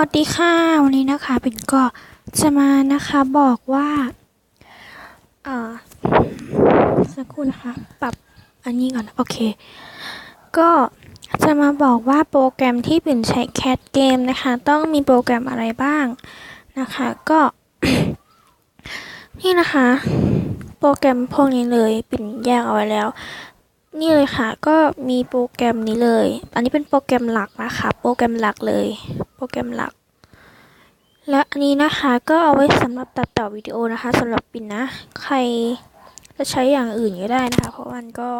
วัสดีค่ะ วันนี้นะคะปิ่นก็จะมานะคะบอกว่าเอ่อสักครู่นะคะ ปรับอันนี้ก่อนโอเค ก็จะมาบอกว่าโปรแกรมที่ปิ่นใช้แคทเกมนะคะ ต้องมีโปรแกรมอะไรบ้างนะคะ ก็ นี่นะคะ โปรแกรมพวกนี้เลยปิ่นแยกเอาไว้แล้ว นี่เลยค่ะ ก็มีโปรแกรมนี้เลย อันนี้เป็นโปรแกรมหลักนะคะ โปรแกรมหลักเลย รแกรมหลัก และอันนี้นะคะก็เอาไว้สำหรับตัดต่อวิดีโอนะคะสำหรับปินนะ ใครจะใช้อย่างอื่นก็ได้นะคะ เพราะมันก็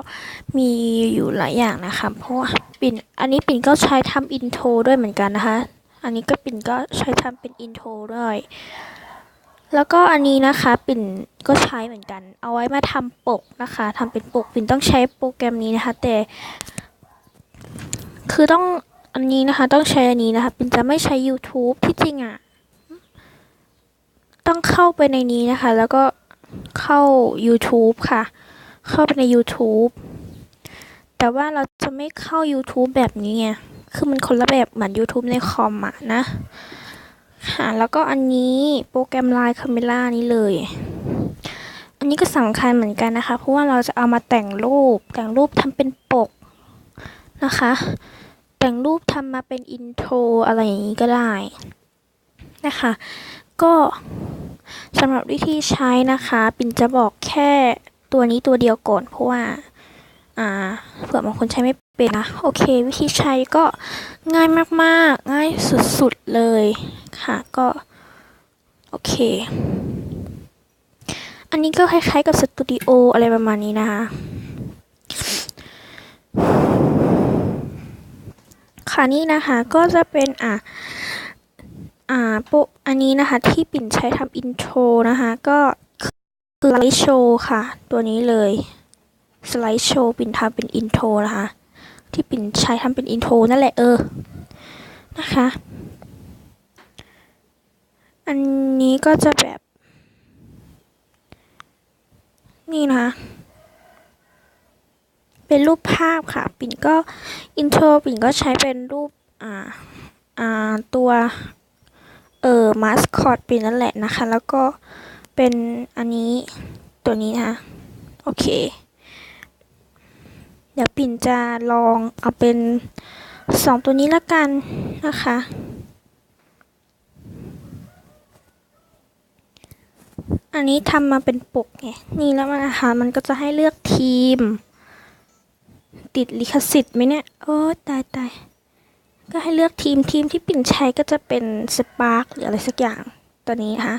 มีอยู่หลายอย่างนะคะ เพราะว่าปิ่นอันนี้ปิ่นก็ใช้ทำอินโทรด้วยเหมือนกันนะคะ อันนี้ก็ปิ่นก็ใช้ทำเป็นอินโทรด้วย แล้วก็อันนี้นะคะปิ่นก็ใช้เหมือนกัน เอาไว้มาทำปกนะคะทำเป็นปกปิ่นต้องใช้โปรแกรมนี้นะคะ แต่ คือต้อง อันนี้นะคะ ต้องใช้อันนี้นะคะปินจะไม่ใช้ YouTube ที่จริงอะ่ะ ต้องเข้าไปในนี้นะคะ แล้วก็เข้า YouTube ค่ะ เข้าไปใน YouTube แต่ว่าเราจะไม่เข้า YouTube แบบนี้ไง คือมันคนละแบบเหมือน YouTube ในคอมอะนะ ค่ะ แล้วก็อันนี้โปรแกรม Line Camera นี้เลย อันนี้ก็สำคัญเหมือนกันนะคะ เพราะว่าเราจะเอามาแต่งรูป แต่งรูปทำเป็นปกนะคะ แต่งรูปทำมาเป็นอินโทรอะไรอย่างนี้ก็ได้นะคะ ก็สำหรับวิธีใช้นะคะ ปิ่นจะบอกแค่ตัวนี้ตัวเดียวก่อนเพราะว่าอ่าเผื่อบางคนใช้ไม่เป็นนะ โอเค วิธีใช้ก็ง่ายมากๆ ง่ายสุดๆเลยค่ะก็ โอเค อันนี้ก็คล้ายๆกับสตูดิโออะไรประมาณนี้นะคะ ค่ะนี่นะคะก็จะเป็นอะอ่าโปะอันนี้นะคะที่ปิ่นใช้ทำอินโทรนะคะก็คือสไลด์โชว์ค่ะ ตัวนี้เลยสไลด์โชว์ปิ่นทำเป็นอินโทรนะคะ ที่ปิ่นใช้ทำเป็นอินโทรนั่นแหละเออนะคะ อันนี้ก็จะแบบ นี่นะคะ เป็นรูปภาพค่ะ ปิ่นก็อินโทรปิ่นก็ใช้เป็นรูปอ่าอ่าตัวเออมาสคอตปิ่นนั่นแหละนะคะ แล้วก็เป็นอันนี้ตัวนี้นะคะโอเค เดี๋ยวปิ่นจะลองเอาเป็นสองตัวนี้ละกันนะคะอันนี้ทำมาเป็นปกไง นี่แล้วมันนะคะ มันก็จะให้เลือกทีม ติดลิขสิทธิ์ไหมเนี่ย โอ้ตายตายก็ให้เลือกทีมทีมที่ปิ่นใช้ก็จะเป็นสปาร์กหรืออะไรสักอย่างตัวนี้นะคะ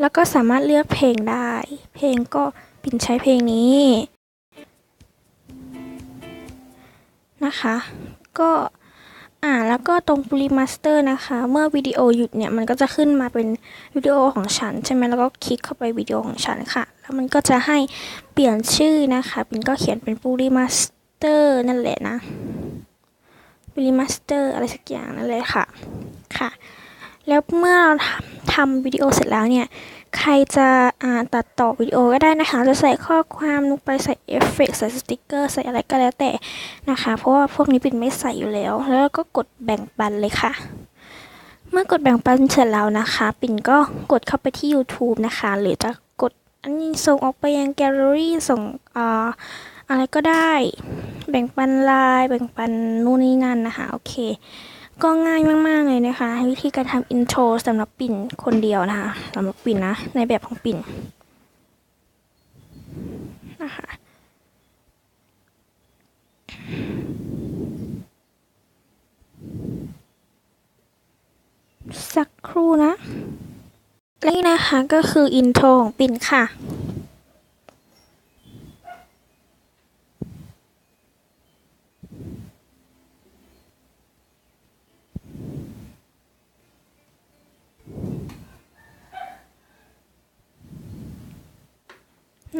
แล้วก็สามารถเลือกเพลงได้ เพลงก็ปิ่นใช้เพลงนี้นะคะ ก็ แล้วก็ตรงปริมาสเตอร์นะคะ เมื่อวิดีโอหยุดเนี่ยมันก็จะขึ้นมาเป็นวิดีโอของฉันใช่ไหมแล้วก็คลิกเข้าไปวิดีโอของฉันค่ะ แล้วมันก็จะให้เปลี่ยนชื่อนะคะปิ่นก็เขียนเป็นปริมาสเตอร์นั่นแหละนะปริมาสเตอร์อะไรสักอย่างนั่นแหละค่ะค่ะ แล้วเมื่อเราทำวิดีโอเสร็จแล้วเนี่ย ใครจะตัดต่อวิดีโอก็ได้นะคะ จะใส่ข้อความลงไปใส่เอฟเฟกต์ใส่สติกเกอร์ ใส่อะไรก็แล้วแต่นะคะ เพราะว่าพวกนี้ปิ่นไม่ใส่อยู่แล้ว แล้วก็กดแบ่งปันเลยค่ะ เมื่อกดแบ่งปันเสร็จแล้วนะคะ ปิ่นก็กดเข้าไปที่ YouTube นะคะ หรือจะกดอันนี้ส่งออกไปยังแกลเลอรี่ส่งอ่าอะไรก็ได้ แบ่งปันไลน์แบ่งปันนู่นนี่นั่นนะคะ โอเค ก็ง่ายมากๆเลยนะคะ วิธีการทำอินโทรสำหรับปิ่นคนเดียวนะคะสำหรับปิ่นนะ ในแบบของปิ่นนะคะสักครู่นะและนี่นะคะก็คืออินโทรของปิ่นค่ะ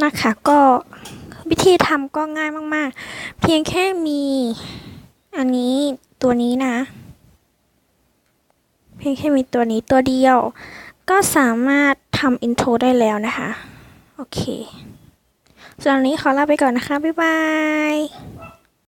นะคะก็วิธีทำก็ง่ายมาก ๆ เพียงแค่มี อันนี้ตัวนี้นะ เพียงแค่มีตัวนี้ตัวเดียว ก็สามารถทำอินโทรได้แล้วนะคะ โอเคสำหรับวันนี้ขอลาไปก่อนนะคะ บ๊ายบาย